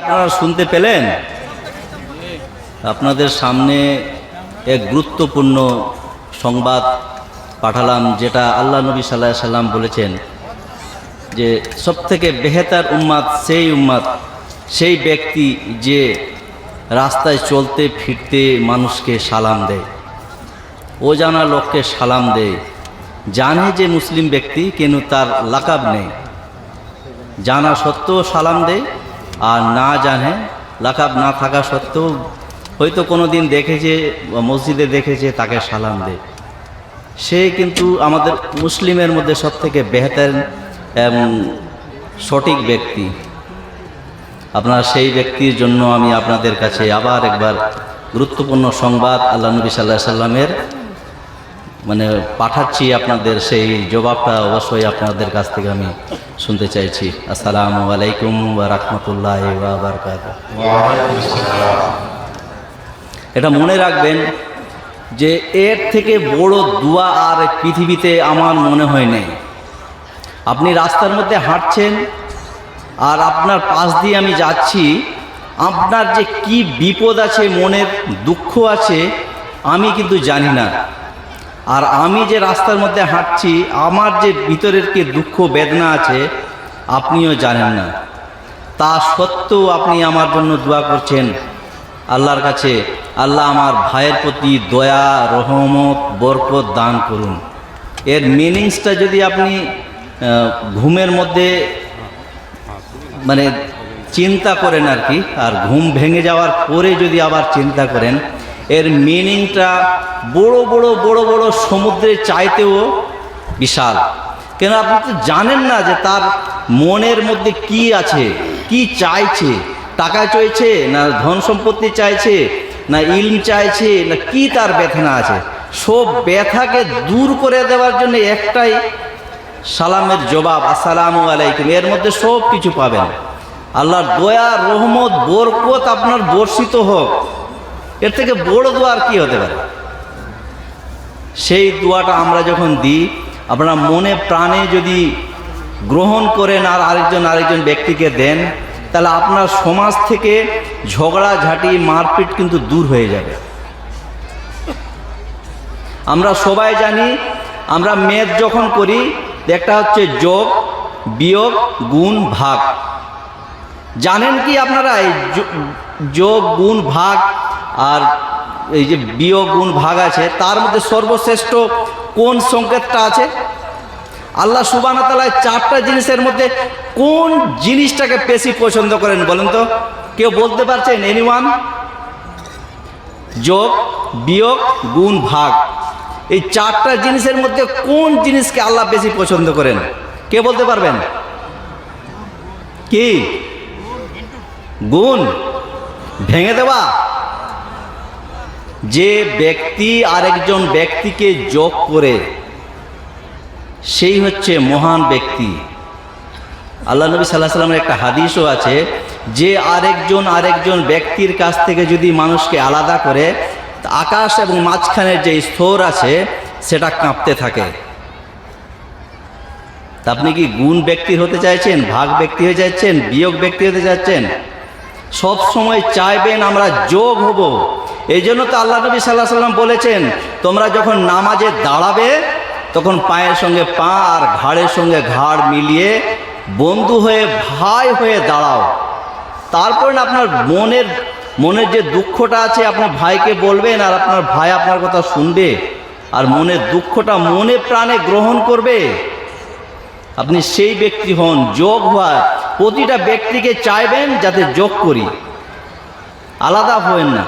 আপনারা শুনতে পেলেন? আপনাদের সামনে এক গুরুত্বপূর্ণ সংবাদ পাঠালাম, যেটা আল্লাহ নবী সাল্লাহ সাল্লাম বলেছেন যে সবথেকে বেহেতার উম্মাদ, সেই উম্মাদ, সেই ব্যক্তি যে রাস্তায় চলতে ফিরতে মানুষকে সালাম দেয় ও জানা লোককে সালাম দেয়, জানে যে মুসলিম ব্যক্তি, কিন্তু তার লাকাব নেই। জানা সত্ত্বেও সালাম দেয় আর না জানে, লাকাব না থাকা সত্ত্বেও হয়তো কোনো দিন দেখেছে, মসজিদে দেখেছে, তাকে সালাম দেয়। সে কিন্তু আমাদের মুসলিমের মধ্যে সব থেকে বেহতার সঠিক ব্যক্তি। আপনার সেই ব্যক্তির জন্য আমি আপনাদের কাছে আবার একবার গুরুত্বপূর্ণ সংবাদ আল্লাহ নবী সাল্লাহ সাল্লামের মানে পাঠাচ্ছি আপনাদের সেই জবাবটা অবশ্যই আপনাদের কাছ থেকে আমি শুনতে চাইছি। আসসালামু আলাইকুম রাহমাতুল্লাহ ওয়া বারাকাতুহু। এটা মনে রাখবেন যে এর থেকে বড় দোয়া আর পৃথিবীতে আমার মনে হয় নেই। আপনি রাস্তার মধ্যে হাঁটছেন আর আপনার পাশ দিয়ে আমি যাচ্ছি, আপনার যে কি বিপদ আছে, মনের দুঃখ আছে, আমি কিন্তু জানি না। আর আমি যে রাস্তার মধ্যে হাঁটছি, আমার যে ভিতরের কি দুঃখ, বেদনা আছে, আপনিও জানেন না। তা সত্ত্বেও আপনি আমার জন্য দোয়া করছেন। আল্লাহর কাছে আল্লাহ আমার ভাইয়ের প্রতি দয়া, রহমত, বরকত দান করুন। এর মিনিংসটা যদি আপনি ঘুমের মধ্যে মানে চিন্তা করেন আর কি, আর ঘুম ভেঙে যাওয়ার পরে যদি আবার চিন্তা করেন এর মিনিংটা বড় বড় বড় বড় সমুদ্রের চাইতেও বিশাল। কেন আপনি তো জানেন না যে তার মনের মধ্যে কি আছে, কি চাইছে, টাকা চাইছে, না ধন সম্পত্তি চাইছে, না ইলম চাইছে, না কি তার ব্যথনা আছে? সব ব্যথাকে দূর করে দেওয়ার জন্য একটাই সালামের জবাব, আসসালামু আলাইকুম, এর মধ্যে সব কিছু পাবেন। আল্লাহর দয়া, রহমত, বরকত আপনার বর্ষিত হোক। এর থেকে বড় দোয়া আর কি হতে পারে? সেই দোয়াটা আমরা যখন দিই, আপনারা মনে প্রাণে যদি গ্রহণ করেন আর আরেকজন আরেকজন ব্যক্তিকে দেন, তাহলে আপনার সমাজ থেকে ঝগড়াঝাঁটি মারপিট কিন্তু দূর হয়ে যাবে। আমরা সবাই জানি, আমরা মেদ যখন করি, একটা হচ্ছে যোগ, বিয়োগ, গুণ, ভাগ। জানেন কি আপনারা যোগ, গুণ, ভাগ আর এই যে বিয়োগ গুণ ভাগ আছে, তার মধ্যে সর্বশ্রেষ্ঠ কোন সংকেতটা আছে? আল্লাহ সুবান তালায় চারটা জিনিসের মধ্যে কোন জিনিসটাকে বেশি পছন্দ করেন বলেন তো? কেউ বলতে পারছেন? এনিওয়ান যোগ, বিয়োগ, গুণ, ভাগ। এই চারটা জিনিসের মধ্যে কোন জিনিসকে আল্লাহ বেশি পছন্দ করেন? কে বলতে পারবেন? কি? গুণ? ভেঙে দেওয়া? যে ব্যক্তি আরেকজন ব্যক্তিকে যোগ করে, সেই হচ্ছে মহান ব্যক্তি। আল্লাহ নবী সাল্লাহ সাল্লামের একটা হাদিসও আছে, যে আরেকজন আরেকজন ব্যক্তির কাছ থেকে যদি মানুষকে আলাদা করে আকাশ এবং মাঝখানের যে স্তর আছে, সেটা কাঁপতে থাকে। তা আপনি কি গুণ ব্যক্তি হতে চাইছেন, ভাগ ব্যক্তি হতে চাইছেন বিয়োগ ব্যক্তি হতে চাচ্ছেন? সব সময় চাইবেন আমরা যোগ হব। এই জন্য তো আল্লাহ নবী সাল্লাহ সাল্লাম বলেছেন, তোমরা যখন নামাজে দাঁড়াবে, তখন পায়ের সঙ্গে পা আর ঘাড়ের সঙ্গে ঘাড় মিলিয়ে বন্ধু হয়ে ভাই হয়ে দাঁড়াও। তারপর আপনার মনের মনের যে দুঃখটা আছে, আপনার ভাইকে বলবেন আর আপনার ভাই আপনার কথা শুনবে আর মনের দুঃখটা মনে প্রাণে গ্রহণ করবে। আপনি সেই ব্যক্তি হন, যোগ হওয়া প্রতিটা ব্যক্তিকে চাইবেন যাতে যোগ করি। আলাদা হবেন না।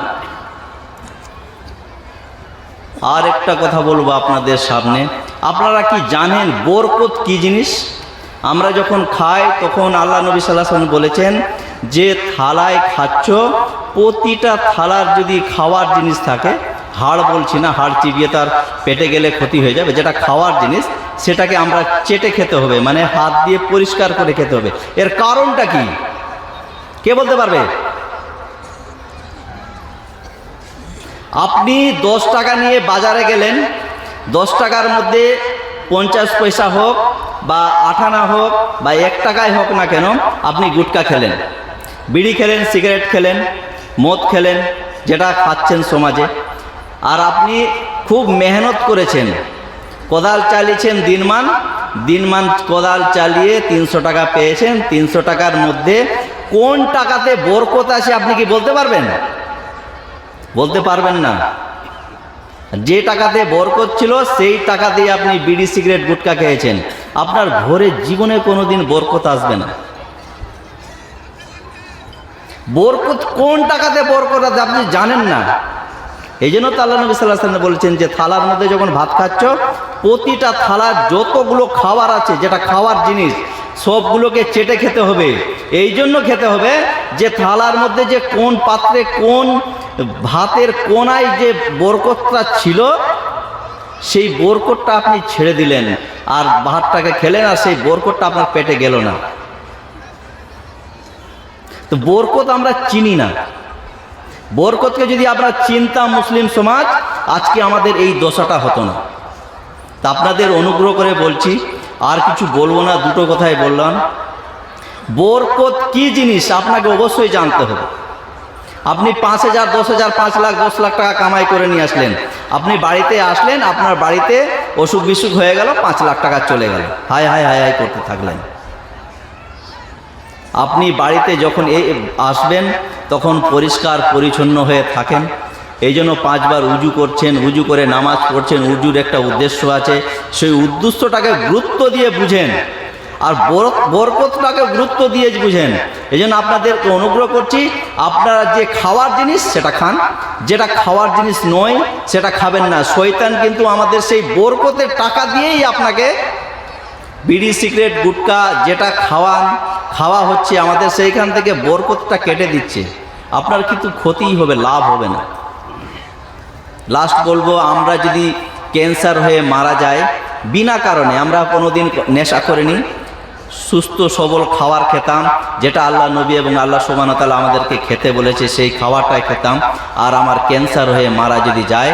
আর একটা কথা বলব আপনাদের সামনে। আপনারা কি জানেন বরকত কি জিনিস? আমরা যখন খাই, তখন আল্লাহ নবী সাল্লাহ সাল্লাম বলেছেন, যে থালায় খাচ্ছ, প্রতিটা থালার যদি খাওয়ার জিনিস থাকে, হাড় বলছি না, হাড় চিবিয়ে তার পেটে গেলে ক্ষতি হয়ে যাবে, যেটা খাওয়ার জিনিস, সেটাকে আমরা চেটে খেতে হবে মানে হাত দিয়ে পরিষ্কার করে খেতে হবে। এর কারণটা কি? কে বলতে পারবে? আপনি দশ টাকা নিয়ে বাজারে গেলেন, দশ টাকার মধ্যে পঞ্চাশ পয়সা হোক বা আঠানা হোক বা এক টাকায় হোক না কেন, আপনি গুটকা খেলেন। বিড়ি খেলেন, সিগারেট খেলেন, মদ খেলেন, যেটা খাচ্ছেন সমাজে। আর আপনি খুব মেহনত করেছেন। কোদাল চালিয়েছেন দিনমান দিনমান কোদাল চালিয়ে তিনশো টাকা পেয়েছেন, তিনশো টাকার মধ্যে কোন টাকাতে বরকত আছে আপনি কি বলতে পারবেন? বলতে পারবেন না। যে টাকাতে বরকত ছিল, সেই টাকা দিয়ে আপনি বিড়ি, সিগারেট, গুটকা খেয়েছেন। আপনার ঘরে জীবনে কোনোদিন বরকত আসবে না। বরকত কোন টাকাতে বরকত আছে আপনি জানেন না। এই জন্য তো আল্লাহ নবী সাল্লাহ সাল্লাম বলেছেন যে, থালার মধ্যে যখন ভাত খাচ্ছ, প্রতিটা থালার যতগুলো খাবার আছে, যেটা খাওয়ার জিনিস, সবগুলোকে চেটে খেতে হবে। এই জন্য খেতে হবে যে, থালার মধ্যে যে কোন পাত্রে কোন ভাতের কোনায় যে বরকতটা ছিল, সেই বরকতটা আপনি ছেড়ে দিলেন আর ভাতটাকে খেলেন আর সেই বরকতটা আপনার পেটে গেল না। তো বরকত আমরা চিনি না। বরকতকে যদি আমরা চিনতাম মুসলিম সমাজ, আজকে আমাদের এই দশাটা হতো না। তা আপনাদের অনুগ্রহ করে বলছি, আর কিছু বলব না, দুটো কথাই বললাম। বরকত কি জিনিস, আপনাকে অবশ্যই জানতে হবে। আপনি পাঁচ হাজার, দশ হাজার, পাঁচ লাখ, দশ লাখ টাকা কামাই করে নিয়ে আসলেন। আপনি বাড়িতে আসলেন, আপনার বাড়িতে অসুখ বিসুখ হয়ে গেল, পাঁচ লাখ টাকা চলে গেল। হায় হায় হায় হায় করতে থাকলেন। আপনি বাড়িতে যখন এ, আসবেন, তখন পরিষ্কার পরিচ্ছন্ন হয়ে থাকেন। এই জন্য পাঁচবার উজু করছেন, উজু করে নামাজ পড়ছেন। উজুর একটা উদ্দেশ্য আছে। সেই উদ্দেশ্যটাকে গুরুত্ব দিয়ে বুঝেন। আর বর- বরকতটাকে গুরুত্ব দিয়ে বুঝেন। এই জন্য আপনাদেরকে অনুগ্রহ করছি, আপনারা যে খাওয়ার জিনিস সেটা খান। যেটা খাওয়ার জিনিস নয়, সেটা খাবেন না। শৈতান কিন্তু আমাদের সেই বরকতের টাকা দিয়েই আপনাকে বিড়ি, সিগারেট, গুটকা যেটা খাওয়ান, খাওয়া হচ্ছে, আমাদের সেইখান থেকে বরকতটা কেটে দিচ্ছে। আপনার কিন্তু ক্ষতিই হবে, লাভ হবে না। লাস্ট বলব, আমরা যদি ক্যান্সার হয়ে মারা যায় বিনা কারণে, আমরা কোনোদিন নেশা করিনি সুস্থ, সবল খাবার খেতাম, যেটা আল্লাহ নবী এবং আল্লাহ সুবানতালা আমাদেরকে খেতে বলেছে, সেই খাবারটাই খেতাম। আর আমার ক্যান্সার হয়ে মারা যদি যায়,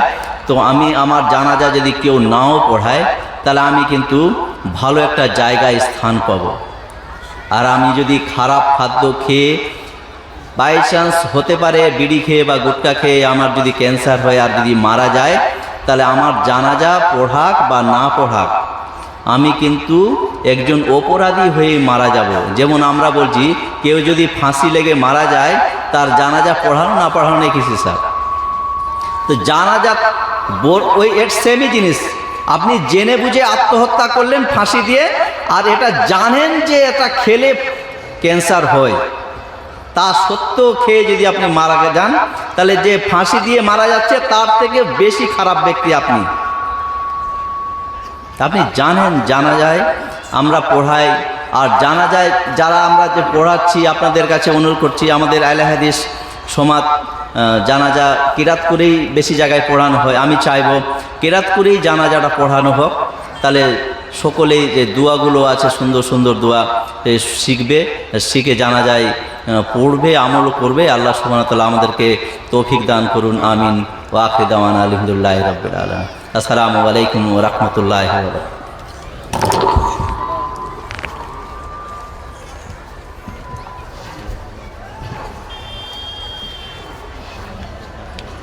তো আমি আমার জানাজা যদি কেউ নাও পড়ায়, তাহলে আমি কিন্তু ভালো একটা জায়গায় স্থান পাব। আর আমি যদি খারাপ খাদ্য খেয়ে বাই চান্স হতে পারে বিড়ি খেয়ে বা গুটকা খেয়ে আমার যদি ক্যান্সার হয় আর যদি মারা যায়, তাহলে আমার জানাজা পড়াক বা না পড়াক, আমি কিন্তু একজন অপরাধী হয়ে মারা যাব। যেমন আমরা বলছি, কেউ যদি ফাঁসি লেগে মারা যায়, তার জানাজা পড়ানো না পড়ানো কিছু স্যার। তো জানাজা ওই এর সেমই জিনিস। আপনি জেনে বুঝে আত্মহত্যা করলেন ফাঁসি দিয়ে, আর এটা জানেন যে এটা খেলে ক্যান্সার হয়। তা সত্য খেয়ে যদি আপনি মারা যান, তাহলে যে ফাঁসি দিয়ে মারা যাচ্ছে, তার থেকে বেশি খারাপ ব্যক্তি আপনি। আপনি জানেন, জানা যায় আমরা পড়াই। আর জানা যায় যারা আমরা যে পড়াচ্ছি, আপনাদের কাছে অনুরোধ করছি, আমাদের আইলা হাদিস সমাজ জানাজা কিরাত করেই বেশি জায়গায় পড়ানো হয়। আমি চাইব কিরাত করেই জানাজাটা পড়ানো হোক। তাহলে সকলেই যে দোয়াগুলো আছে, সুন্দর সুন্দর দোয়া শিখবে, শিখে জানা যায় পড়বে, আমল করবে। আল্লাহ সুবাহতাল্লাহ আমাদেরকে তৌফিক দান করুন। আমিন। ওয়াকিদাওয়ান আলহামদুলিল্লাহ রবিল আলম আসসালামু আলাইকুম রহমতুল্লাহ